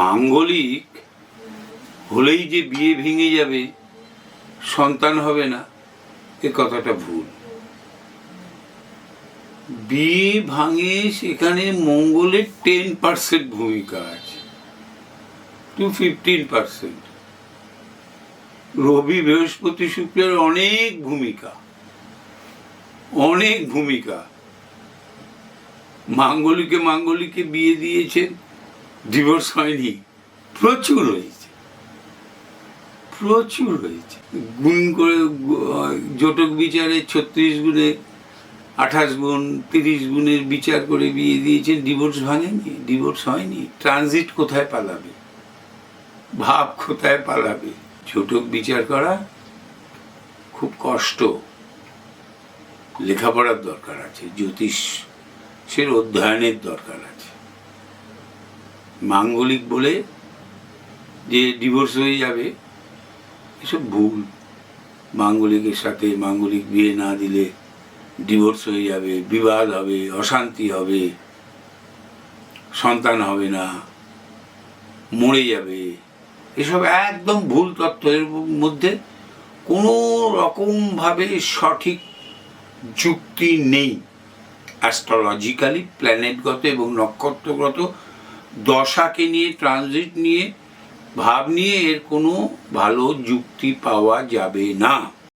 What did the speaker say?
মাঙ্গলিক হলেই যে বিয়ে ভেঙে যাবে, সন্তান হবে না, এ কথাটা ভুল। বিয়ে ভাঙে সেখানে মঙ্গলের টেন পার্সেন্ট ভূমিকা আছে টু ফিফটিন পার্সেন্ট রবি বৃহস্পতি শুক্রের অনেক ভূমিকা অনেক ভূমিকা। মাঙ্গলিকে মাঙ্গলিকে বিয়ে দিয়েছেন ডিভোর্স হয়নি। প্রচুর হয়েছে। প্রচুর হয়েছে। গুণ করে জটক বিচারে ছত্রিশ গুণে আঠাশ গুণ, তিরিশ গুণের বিচার করে বিয়ে দিয়েছেন, ডিভোর্স ভাঙেনি, ডিভোর্স হয়নি। ট্রানজিট কোথায় পালাবে? ভাব কোথায় পালাবে? জটক বিচার করা খুব কষ্ট। লেখাপড়ার দরকার আছে জ্যোতিষ সের অধ্যয়নের দরকার আছে। মাঙ্গলিক বলে যে ডিভোর্স হয়ে যাবে, এসব ভুল। মাঙ্গলিকের সাথে মাঙ্গলিক বিয়ে না দিলে ডিভোর্স হয়ে যাবে, বিবাদ হবে, অশান্তি হবে, সন্তান হবে না, মরে যাবে। এসব একদম ভুল এর মধ্যে কোনো রকমভাবে সঠিক যুক্তি নেই। অ্যাস্ট্রোলজিক্যালি প্ল্যানেটগত এবং নক্ষত্রগত দশাকে নিয়ে ট্রানজিট নিয়ে ভাব নিয়ে এর কোনো ভালো যুক্তি পাওয়া যাবে না।